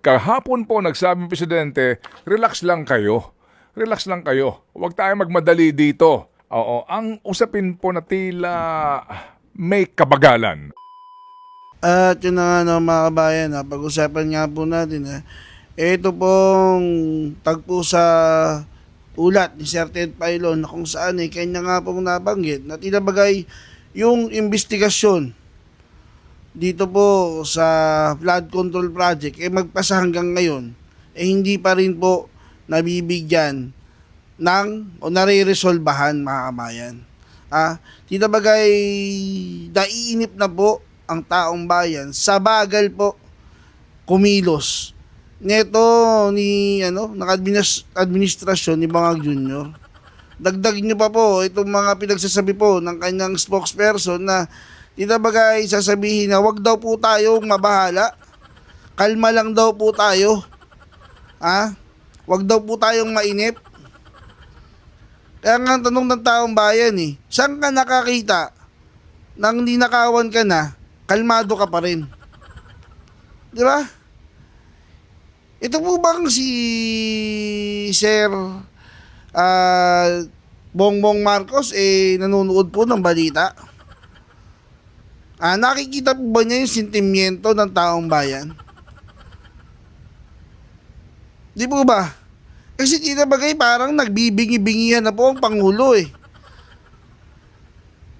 Kahapon po nagsabi ng Presidente, relax lang kayo. Relax lang kayo. Huwag tayo magmadali dito. Oo, ang usapin po na tila may kabagalan. At yun na nga no, mga kabayan, pag-usapan nga po natin. Ha, ito pong tagpo sa ulat ni Sir Ted Pailon na kung saan eh, kanya nga pong nabanggit na tinabagay yung investigasyon dito po sa flood control project eh magpasa hanggang ngayon eh hindi pa rin po nabibigyan ng o nare-resolbahan mga kabayan. Ah, tinabagay naiinip na po ang taong bayan sa bagal po kumilos neto ni ano ng administ- administrasyon ni Bangag Junior. Dagdag niyo pa po itong mga pinagsasabi po ng kanyang spokesperson na tinabagay sasabihin na wag daw po tayong mabahala. Kalma lang daw po tayo. Ha? Wag daw po tayong mainip. Kaya nga ang tanong ng taong bayan eh, saan ka nakakita nang ninakawan ka na, kalmado ka pa rin. Di ba? Ito po bang si Sir ah, Bongbong Marcos eh nanonood po ng balita? Ah, nakikita po ba niya yung sentimiento ng taong bayan? Di po ba? Kasi tita bagay parang nagbibingi-bingihan na po ang Pangulo eh.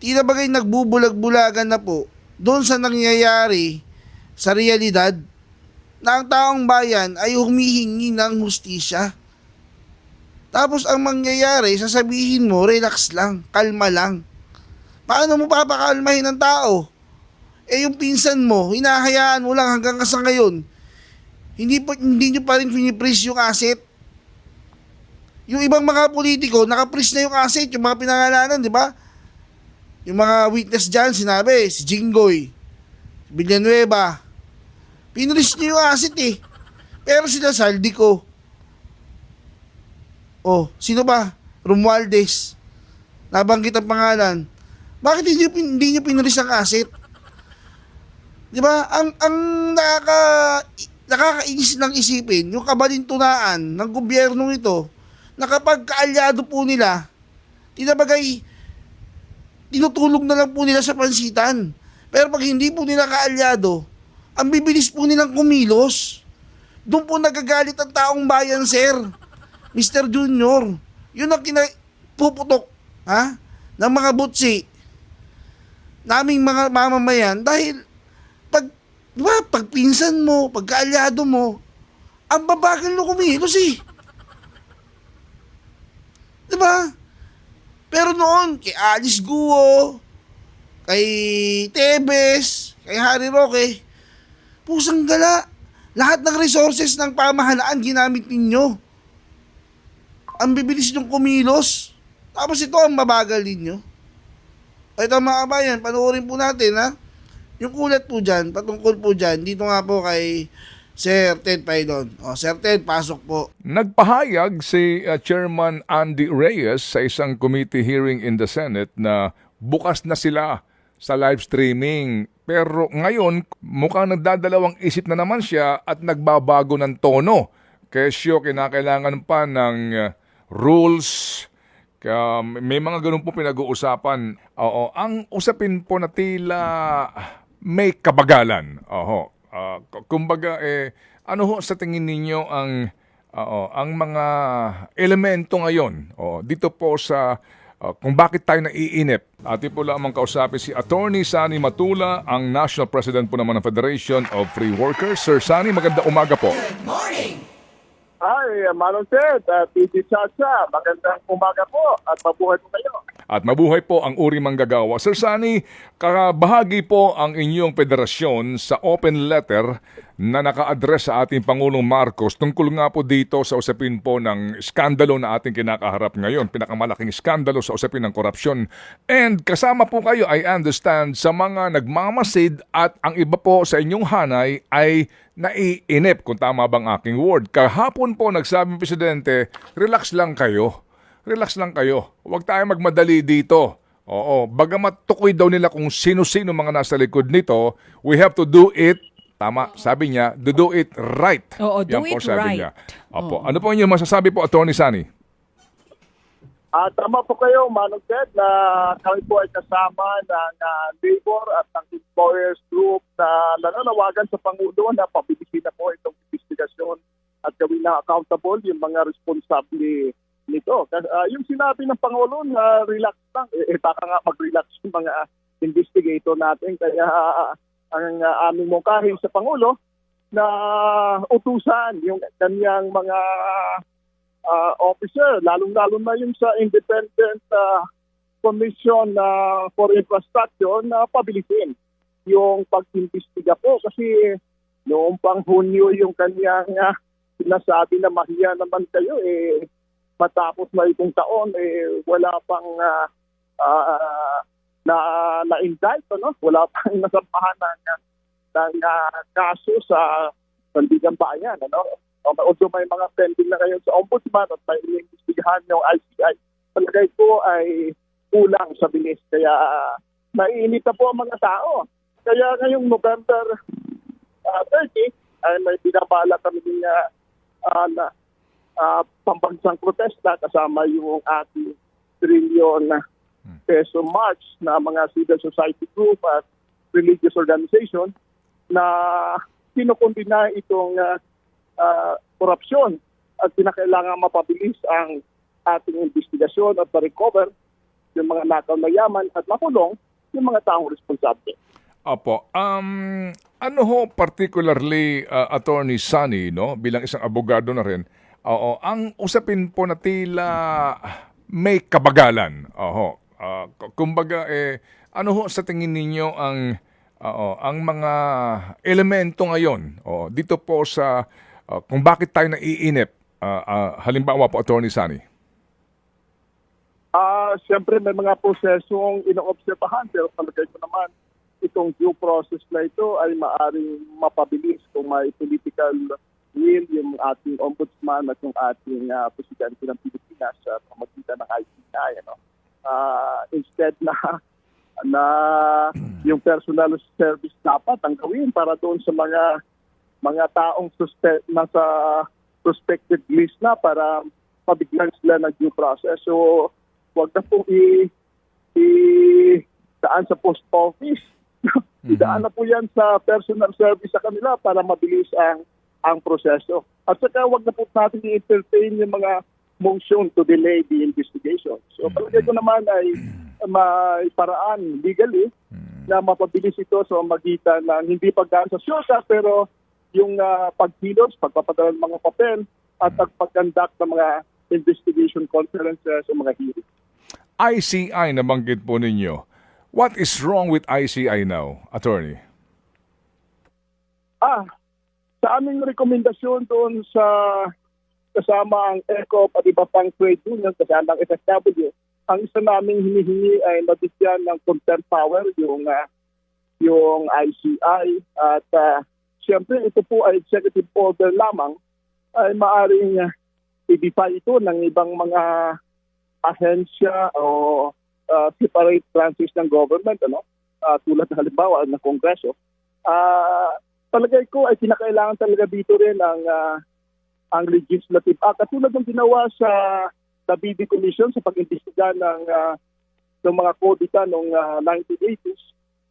Tita bagay nagbubulag-bulagan na po doon sa nangyayari sa realidad na ang taong bayan ay humihingi ng hustisya. Tapos ang mangyayari, sasabihin mo, relax lang, kalma lang. Paano mo papakalmahin ng tao? Eh yung pinsan mo, hinahayaan mo lang hanggang sa ngayon. Hindi, pa, hindi nyo pa rin finipris yung asset. Yung ibang mga politiko, nakapris na yung asset, yung mga pinangalanan, di ba? Yung mga witness dyan, sinabi, si Jinggoy, si Villanueva, pinris niyo yung asset eh. Pero sila saldi ko. Oh, sino ba? Romualdez. Nabanggit ang pangalan. Bakit hindi hindi nyo pinris ang asset? Di ba? Ang, ang nakaka, nakakainis lang isipin, yung kabalintunaan ng gobyernong ito, na kapag kaalyado po nila, tinabagay, tinutulog na lang po nila sa pansitan. Pero pag hindi po nila kaalyado, ang bibilis po nilang kumilos. Doon po nagagalit ang taong bayan, sir. Mr. Junior. Yun ang kina puputok, ha? Ng mga butsi. Naming mga mamamayan dahil pag, di ba, pag pinsan mo, pag kaalyado mo, ang babagal na kumilos eh. Di ba? Pero noon, kay Alice Guo, kay Tebes, kay Harry Roque, pusang gala. Lahat ng resources ng pamahalaan ginamit ninyo. Ang bibilis yung kumilos. Tapos ito ang mabagal ninyo. Ito mga kabayan, panoorin po natin ha. Yung kulat po dyan, patungkol po dyan, dito nga po kay Sir Ted Pailon. O, Sir Ted, pasok po. Nagpahayag si uh, Chairman Andy Reyes sa isang committee hearing in the Senate na bukas na sila sa live streaming. Pero ngayon, mukhang nagdadalawang isip na naman siya at nagbabago ng tono. Kesyo, kinakailangan pa ng uh, rules, ka, may mga ganun po pinag-uusapan. Oo, ang usapin po na tila may kabagalan. Oho. Ah, k- kumbaga eh ano ho sa tingin ninyo ang oo, ang mga elemento ngayon oh, dito po sa ah, kung bakit tayo naiinip. Atin po lamang kausapin si Attorney Sani Matula, ang National President po naman ng Federation of Free Workers. Sir Sani, maganda umaga po. Hi, Manong Ted, uh, PC Chacha, magandang umaga po at mabuhay po kayo. At mabuhay po ang uri manggagawa. Sir Sani, kabahagi po ang inyong federasyon sa open letter na naka-address sa ating Pangulong Marcos tungkol nga po dito sa usapin po ng skandalo na ating kinakaharap ngayon, pinakamalaking skandalo sa usapin ng korupsyon. And kasama po kayo, I understand, sa mga nagmamasid at ang iba po sa inyong hanay ay naiinip, kung tama bang aking word. Kahapon po nagsabi ng Presidente, relax lang kayo. Relax lang kayo. Huwag tayo magmadali dito. Oo, bagamat tukoy daw nila kung sino-sino mga nasa likod nito, we have to do it Tama, sabi niya, do, do it right. Oo, do Yan po it sabi right. niya. Opo. Ano po inyong masasabi po, Attorney Sani? Ah, tama po kayo, Manong Ted, na kami po ay kasama ng ah, labor at ng employers group na nananawagan sa Pangulo na pabilisin na po itong investigasyon at gawin na accountable yung mga responsable nito. Ah, yung sinabi ng Pangulo na relax lang, eh, eh baka nga mag-relax yung mga investigator natin. Kaya ah, ang ah, aming mungkahin sa Pangulo na utusan yung kanyang mga uh, officer, lalong-lalo na yung sa Independent uh, Commission uh, for Infrastructure na pabilisin yung pag-imbestiga po kasi noong pang Hunyo yung kanyang uh, sinasabi na mahiya naman kayo eh matapos na itong taon eh wala pang uh, uh, na na-indict ano wala pang nasampahan ng ng uh, kaso sa Sandigan Bayan ano o although may mga pending na ngayon sa ombudsman at may inimbestigahan yung ICI, palagay ko ay kulang sa bilis. Kaya naiinit na po ang mga tao. Kaya ngayong November ah, 30 ay may binabala kami ng uh, na ah, pambansang protesta kasama yung ating trillion na peso march na mga civil society group at religious organization na kinukundina itong ah, uh, korupsyon at kinakailangan mapabilis ang ating investigasyon at ma-recover yung mga nakaw na yaman at makulong yung mga taong responsable. Opo. Um, ano ho particularly, uh, Attorney Sunny, no, bilang isang abogado na rin, oo, ang usapin po na tila may kabagalan. Oho. Uh, kumbaga, eh, ano ho sa tingin ninyo ang oo, ang mga elemento ngayon oh, dito po sa uh, kung bakit tayo naiinip? Uh, uh, halimbawa po, Attorney Sunny. Ah, siyempre may mga prosesong inoobserbahan pero palagay ko naman itong due process na ito ay maaring mapabilis kung may political will yung ating ombudsman at yung ating uh, presidente ng Pilipinas sa pamagitan ng ICI. Ano? Ah, instead na na yung personal service dapat ang gawin para doon sa mga mga taong suspect nasa suspected list na para pabigyan sila ng due process. So, wag na po i, i daan sa post office. Idaan na po yan sa personal service sa kanila para mabilis ang ang proseso. At saka wag na po natin i-entertain yung mga motion to delay the investigation. So, palagay ko naman ay may paraan legally na mapabilis ito sa magitan ng hindi pagdaan sa shortcut pero yung uh, pagkilos, pagpapadala ng mga papel at pagconduct ng mga investigation conferences o mga hearings. ICI na banggit po ninyo. What is wrong with ICI now, Attorney? Ah, sa aming rekomendasyon doon sa kasama ang ECOP at iba pang trade union, kasama ang FSW, ang isa naming hinihingi ay mabigyan ng contempt power yung ah, yung ICI at uh, siyempre ito po ay executive order lamang ay maaring uh, i-defy ito ng ibang mga ahensya o uh, separate branches ng government ano? Uh, tulad ng halimbawa ng kongreso. Ah palagay ko ay kinakailangan talaga dito rin ang ah, ang legislative act. Katulad ng ginawa sa Davide Commission sa pag-imbestiga ng ah, ng mga kodita noong ah, 1980s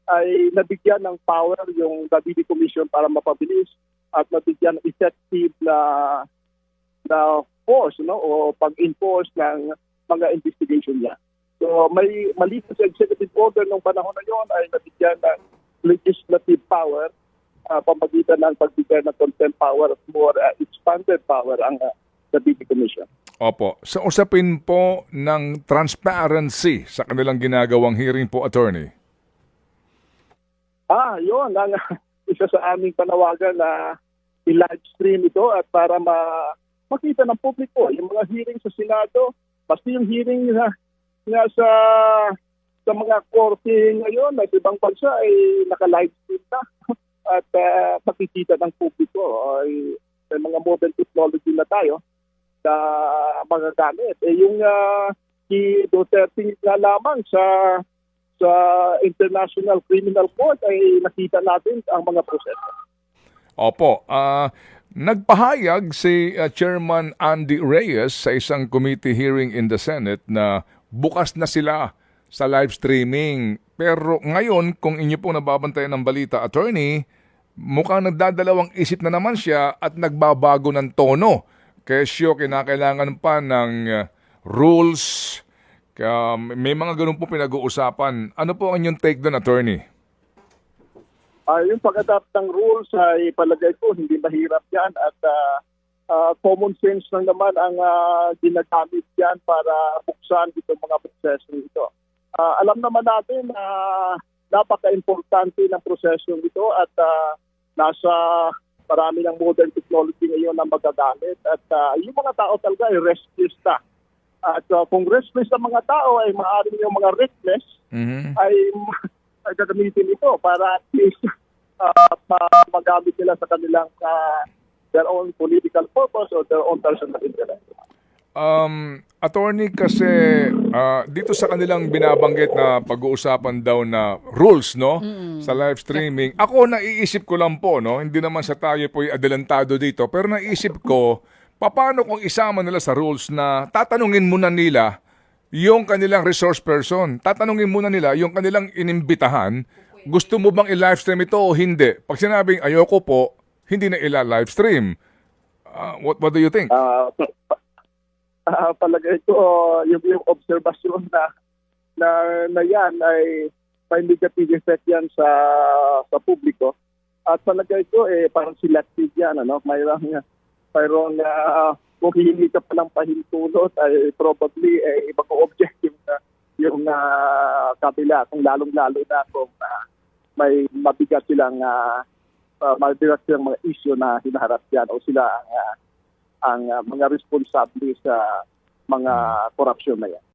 ay nabigyan ng power yung Davide Commission para mapabilis at nabigyan ng effective na na force no? O pag-enforce ng mga investigation niya. So may maliit sa executive order nung panahon na yon ay nabigyan ng legislative power uh, pamagitan ng pagbigay ng contempt power at more uh, expanded power ang uh, Davide Commission. Opo. Sa usapin po ng transparency sa kanilang ginagawang hearing po, Attorney. Ah, yun. Ang, isa sa aming panawagan na i-live stream ito at para ma makita ng publiko yung mga hearing sa Senado, basta yung hearing na, nga sa sa mga korte ngayon na sa ibang bansa ay naka-live stream na at uh, makikita ng publiko ay may mga modern technology na tayo na mga gamit. Eh, yung uh, si Duterte nga lamang sa sa International Criminal Court ay nakita natin ang mga proseso. Opo. ah nagpahayag si ah, Chairman Andy Reyes sa isang committee hearing in the Senate na bukas na sila sa live streaming. Pero ngayon, kung inyo po nababantayan ng balita, attorney, mukhang nagdadalawang isip na naman siya at nagbabago ng tono. Kesyo, kinakailangan pa ng ah, rules. Kaya may mga ganun po pinag-uusapan. Ano po ang inyong take doon, attorney? Ah, yung pag-adapt ng rules ay palagay ko hindi mahirap yan at ah, ah, common sense lang naman ang ah, ginagamit yan para buksan itong mga proseso ito. Ah, alam naman natin na napaka-importante ng proseso ito at ah, nasa marami ng modern technology ngayon na magagamit at ah, yung mga tao talaga ay restless na. At ah, kung restless ang mga tao ay maaaring yung mga reckless Mhm. ay, ay gagamitin ito para at least uh, ma- magamit nila sa kanilang uh, their own political purpose or their own personal interest. Um, attorney kasi ah, dito sa kanilang binabanggit na pag-uusapan daw na rules no sa live streaming. Ako naiisip ko lang po no, hindi naman sa tayo po adelantado dito, pero naiisip ko paano kung isama nila sa rules na tatanungin muna nila yung kanilang resource person. Tatanungin muna nila yung kanilang inimbitahan, gusto mo bang i-live stream ito o hindi? Pag sinabing ayoko po, hindi na ila-live stream. Ah, what what do you think? Uh, pa- pa- palagay ko yung, yung obserbasyon na na, na yan ay may negative effect yan sa sa publiko. At palagay ko eh parang selective yan ano, mayroong mayroong uh, kung hihingi ka pa ng pahintulot ay probably eh, ibang object yung uh, yung uh, kabila kung lalong-lalo na kung ah, may mabigat silang uh, uh, mabigat silang mga issue na hinaharap yan o sila ang ah, ang ah, mga responsable sa mga korupsyon na yan.